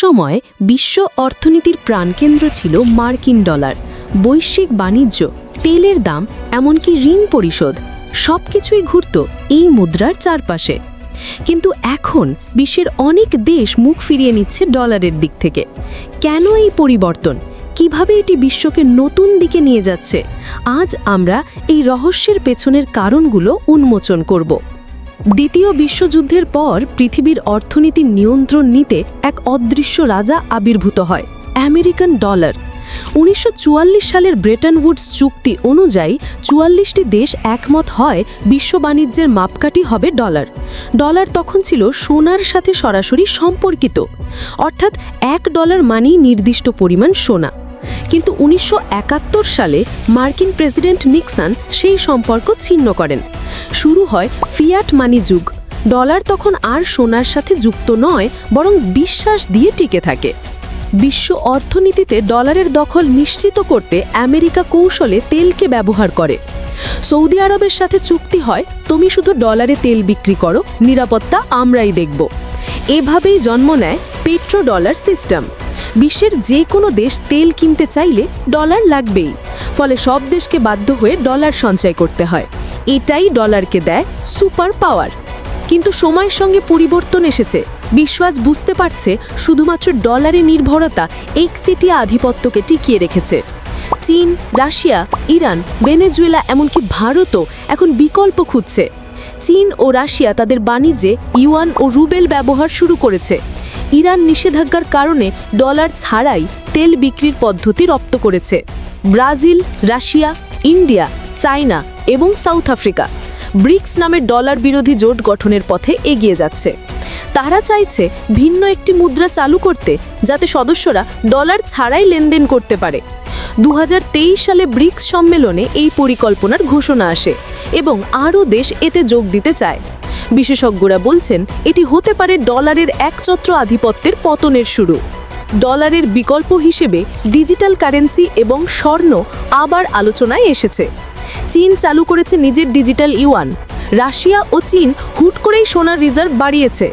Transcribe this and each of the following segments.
সময় বিশ্ব অর্থনীতির প্রাণকেন্দ্র ছিল মার্কিন ডলার। বৈশ্বিক বাণিজ্য, তেলের দাম, এমনকি ঋণ পরিশোধ সব কিছুই ঘুরত এই মুদ্রার চারপাশে। কিন্তু এখন বিশ্বের অনেক দেশ মুখ ফিরিয়ে নিচ্ছে ডলারের দিক থেকে। কেন এই পরিবর্তন? কীভাবে এটি বিশ্বকে নতুন দিকে নিয়ে যাচ্ছে? আজ আমরা এই রহস্যের পেছনের কারণগুলো উন্মোচন করব। দ্বিতীয় বিশ্বযুদ্ধের পর পৃথিবীর অর্থনীতির নিয়ন্ত্রণ নিতে এক অদৃশ্য রাজা আবির্ভূত হয়, আমেরিকান ডলার। উনিশশো চুয়াল্লিশ সালের ব্রেটন উডস চুক্তি অনুযায়ী চুয়াল্লিশটি দেশ একমত হয় বিশ্ব বাণিজ্যের মাপকাঠি হবে ডলার। ডলার তখন ছিল সোনার সাথে সরাসরি সম্পর্কিত, অর্থাৎ এক ডলার মানেই নির্দিষ্ট পরিমাণ সোনা। কিন্তু উনিশশো একাত্তর সালে মার্কিন প্রেসিডেন্ট নিক্সন সেই সম্পর্ক ছিন্ন করেন। শুরু হয় ফিয়াট মানি যুগ। ডলার তখন আর সোনার সাথে যুক্ত নয়, বরং বিশ্বাস দিয়ে টিকে থাকে। বিশ্ব অর্থনীতিতে ডলারের দখল নিশ্চিত করতে আমেরিকা কৌশলে তেলকে ব্যবহার করে। সৌদি আরবের সাথে চুক্তি হয়, তুমি শুধু ডলারে তেল বিক্রি করো, নিরাপত্তা আমরাই দেখব। এভাবেই জন্ম নেয় পেট্রো ডলার সিস্টেম। বিশ্বের যে কোনো দেশ তেল কিনতে চাইলে ডলার লাগবেই। ফলে সব দেশকে বাধ্য হয়ে ডলার সঞ্চয় করতে হয়। এটাই ডলারকে দেয় সুপার পাওয়ার। কিন্তু সময়ের সঙ্গে পরিবর্তন এসেছে। বিশ্ব আজ বুঝতে পারছে শুধুমাত্র ডলারে নির্ভরতা একসিটিয়া আধিপত্যকে টিকিয়ে রেখেছে। চীন, রাশিয়া, ইরান, ভেনেজুয়েলা এমনকি ভারতও এখন বিকল্প খুঁজছে। চীন ও রাশিয়া তাদের বাণিজ্যে ইউয়ান ও রুবেল ব্যবহার শুরু করেছে। ইরান নিষেধাজ্ঞার কারণে ডলার ছাড়াই তেল বিক্রির পদ্ধতি রপ্ত করেছে। ব্রাজিল, রাশিয়া, ইন্ডিয়া, চায়না এবং সাউথ আফ্রিকা। ব্রিক্স নামের ডলার বিরোধী জোট গঠনের পথে এগিয়ে যাচ্ছে। তারা চাইছে ভিন্ন একটি মুদ্রা চালু করতে, যাতে সদস্যরা ডলার ছাড়াই লেনদেন করতে পারে। দু হাজার তেইশ সালে ব্রিক্স সম্মেলনে এই পরিকল্পনার ঘোষণা আসে এবং আরও দেশ এতে যোগ দিতে চায়। বিশেষজ্ঞরা বলছেন, এটি হতে পারে ডলারের একচত্র আধিপত্যের পতনের শুরু। ডলারের বিকল্প হিসেবে ডিজিটাল কারেন্সি এবং স্বর্ণ আবার আলোচনায় এসেছে। চীন চালু করেছে নিজের ডিজিটাল ইউয়ান। রাশিয়া ও চীন হুট করেই সোনার রিজার্ভ বাড়িয়েছে।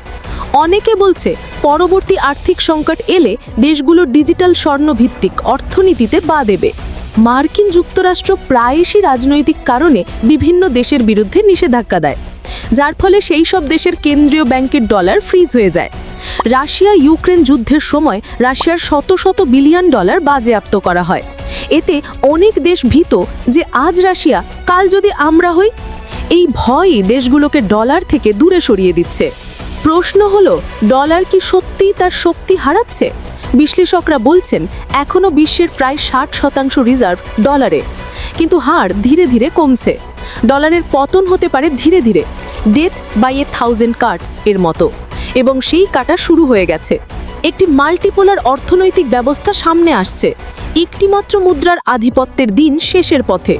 অনেকে বলছে, পরবর্তী আর্থিক সংকট এলে দেশগুলো ডিজিটাল স্বর্ণভিত্তিক অর্থনীতিতে বা দেবে। মার্কিন যুক্তরাষ্ট্র প্রায়শই রাজনৈতিক কারণে বিভিন্ন দেশের বিরুদ্ধে নিষেধাজ্ঞা দেয়। যার ফলে সেই সব দেশের কেন্দ্রীয় ব্যাংকের ডলার ফ্রিজ হয়ে যায়। রাশিয়া ইউক্রেন যুদ্ধের সময় রাশিয়ার শত শত বিলিয়ন ডলার বাজেয়াপ্ত করা হয়। এতে অনেক দেশ ভীত যে আজ রাশিয়া, কাল যদি আমরা হই, এই ভয়ই দেশগুলোকে ডলার থেকে দূরে সরিয়ে দিচ্ছে। প্রশ্ন হলো, ডলার কি সত্যিই তার শক্তি হারাচ্ছে? বিশ্লেষকরা বলছেন এখনও বিশ্বের প্রায় ষাট শতাংশ রিজার্ভ ডলারে। কিন্তু হার ধীরে ধীরে কমছে। ডলারের পতন হতে পারে ধীরে ধীরে। Death by a thousand cards এর মতো। এবং সেই কাটা শুরু হয়ে গেছে। একটি মাল্টিপোলার অর্থনৈতিক ব্যবস্থা সামনে আসছে। একটিমাত্র মুদ্রার আধিপত্যের দিন শেষের পথে।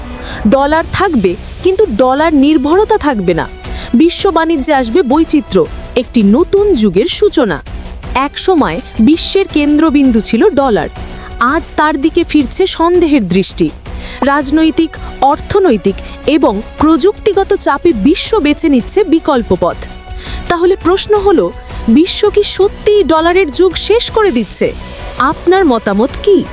ডলার থাকবে, কিন্তু ডলার নির্ভরতা থাকবে না। বিশ্ব বাণিজ্যে আসবে বৈচিত্র্য, একটি নতুন যুগের সূচনা। একসময় বিশ্বের কেন্দ্রবিন্দু ছিল ডলার। আজ তার দিকে ফিরছে সন্দেহের দৃষ্টি। রাজনৈতিক, অর্থনৈতিক এবং প্রযুক্তিগত চাপে বিশ্ব বেছে নিচ্ছে বিকল্প পথ। তাহলে প্রশ্ন হলো, বিশ্ব কি সত্যিই ডলারের যুগ শেষ করে দিচ্ছে? আপনার মতামত কী?